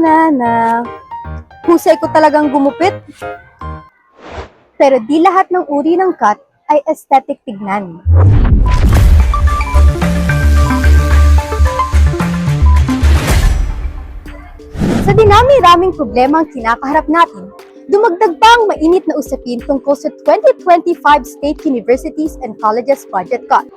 na na. Husay ko talagang gumupit. Pero di lahat ng uri ng cut ay aesthetic tignan. Sa dinami-raming problema ang kinakaharap natin, dumagdag pa ang mainit na usapin tungkol sa 2025 State Universities and Colleges Budget Cut.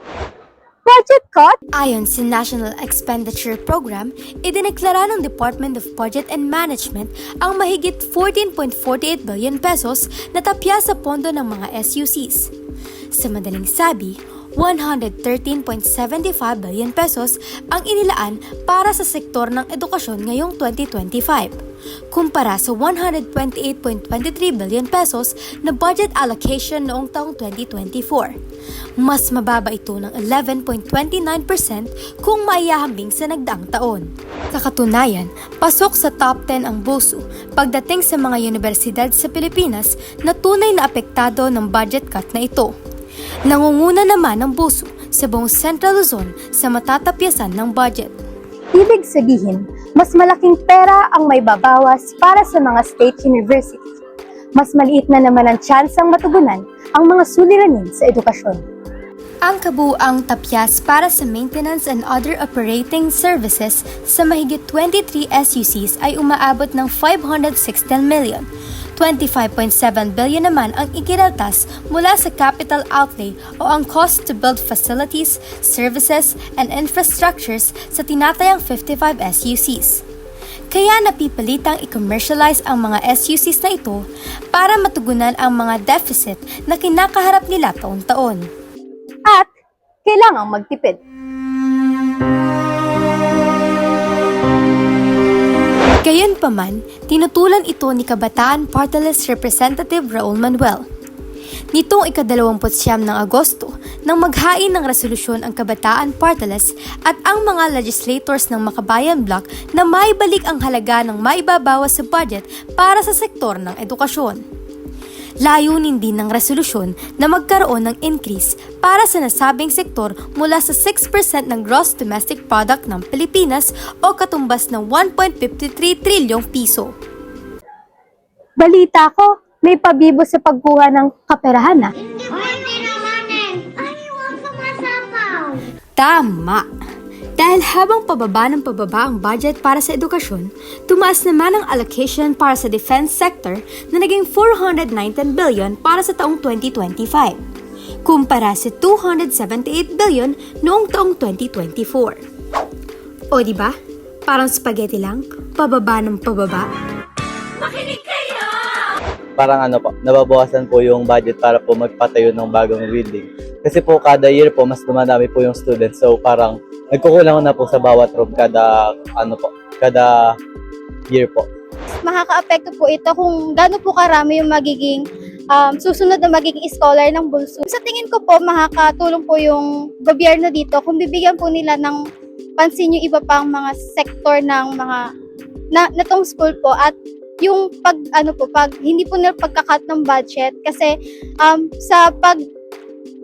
Budget cut? Ayon sa National Expenditure Program, idineklara ng Department of Budget and Management ang mahigit 14.48 billion pesos na tapya sa pondo ng mga SUCs. Sa madaling sabi, 113.75 billion pesos ang inilaan para sa sektor ng edukasyon ngayong 2025, kumpara sa 128.23 billion pesos na budget allocation noong taong 2024. Mas mababa ito ng 11.29% kung maiyahambing sa nagdaang taon. Sa katunayan, pasok sa top 10 ang BOSU pagdating sa mga universidad sa Pilipinas na tunay na apektado ng budget cut na ito. Nangunguna naman ang BOSU sa buong Central Luzon sa matatapyasan ng budget. Ibig sabihin, mas malaking pera ang may babawas para sa mga state universities. Mas maliit na naman ang tsansang matugunan ang mga suliranin sa edukasyon. Ang kabuang tapyas para sa maintenance and other operating services sa mahigit 23 SUCs ay umaabot ng 516 million. 25.7 billion naman ang ikinaltas mula sa capital outlay o ang cost to build facilities, services, and infrastructures sa tinatayang 55 SUCs. Kaya napipilitang i-commercialize ang mga SUCs na ito para matugunan ang mga deficit na kinakaharap nila taon-taon. Kailangang magtipid. Gayunpaman, tinutulan ito ni Kabataan Party List Representative Raul Manuel. Nitong ikadalawamputsyam ng Agosto, nang maghain ng resolusyon ang Kabataan Party List at ang mga legislators ng Makabayan Bloc na maibalik ang halaga ng maibabawas sa budget para sa sektor ng edukasyon. Layunin din ng resolusyon na magkaroon ng increase para sa nasabing sektor mula sa 6% ng gross domestic product ng Pilipinas o katumbas ng 1.53 trilyong piso. Balita ko, may pabibo sa pagkuha ng kaperahan na. Pwede naman eh. Tama! Dahil habang pababa ng pababa ang budget para sa edukasyon, tumaas naman ang allocation para sa defense sector na naging 419 billion para sa taong 2025, kumpara sa 278 billion noong taong 2024. O di ba? Parang spaghetti lang, pababa ng pababa. parang ano po, nababawasan po yung budget para po magpatayo ng bagong building. Kasi po kada year po, mas dumadami po yung students. So parang nagkukulang na po sa bawat room kada ano po, kada year po. makaka-apekto po ito kung gaano po karami yung magiging um, susunod na magiging scholar ng bulso. Sa tingin ko po, makakatulong po yung gobyerno dito kung bibigyan po nila ng pansin yung iba pang mga sektor ng mga na, natong school po at yung pag ano po pag hindi po nila pagkakat ng budget kasi um, sa pag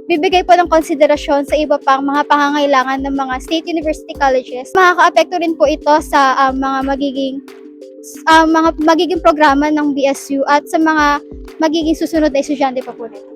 bibigay po ng konsiderasyon sa iba pang mga pangangailangan ng mga state university colleges. Makaka-apekto rin po ito sa um, mga magiging um, mga magiging programa ng BSU at sa mga magiging susunod na estudyante pa po nito.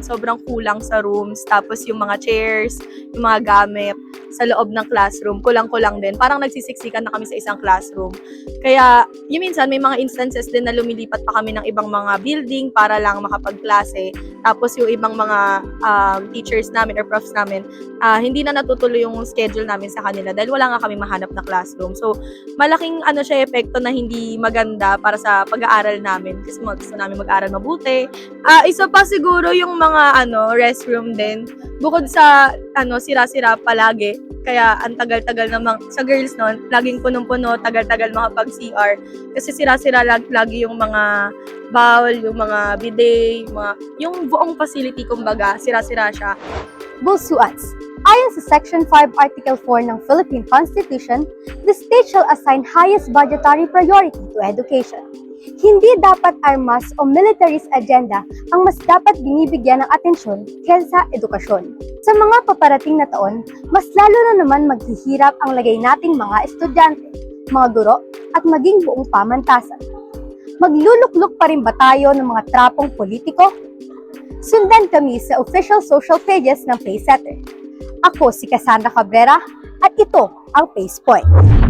Sobrang kulang sa rooms, tapos yung mga chairs, yung mga gamit sa loob ng classroom, kulang-kulang din. Parang nagsisiksikan na kami sa isang classroom. Kaya, yung minsan, may mga instances din na lumilipat pa kami ng ibang mga building para lang makapagklase. Tapos yung ibang mga um, teachers namin or profs namin, ah, hindi na natutuloy yung schedule namin sa kanila dahil wala nga kami mahanap na classroom. So, malaking ano siya epekto na hindi maganda para sa pag-aaral namin kasi gusto namin mag-aaral mabuti. Ah, isa pa siguro yung mga ano restroom din. Bukod sa ano sira-sira palagi. Kaya ang tagal-tagal namang sa girls noon, laging punong-puno, tagal-tagal makapag-CR. Kasi sira-sira lag, lagi yung mga bowl, yung mga bidet, mga, yung buong facility kumbaga, sira-sira siya. Bulsuats. Ayon sa Section 5, Article 4 ng Philippine Constitution, the state shall assign highest budgetary priority to education. Hindi dapat armas o militarist agenda ang mas dapat binibigyan ng atensyon kaysa edukasyon. Sa mga paparating na taon, mas lalo na naman maghihirap ang lagay nating mga estudyante, mga guro at maging buong pamantasan. Magluluklok pa rin ba tayo ng mga trapong politiko? Sundan kami sa official social pages ng Paysetter. Ako si Cassandra Cabrera at ito ang Pacepoint.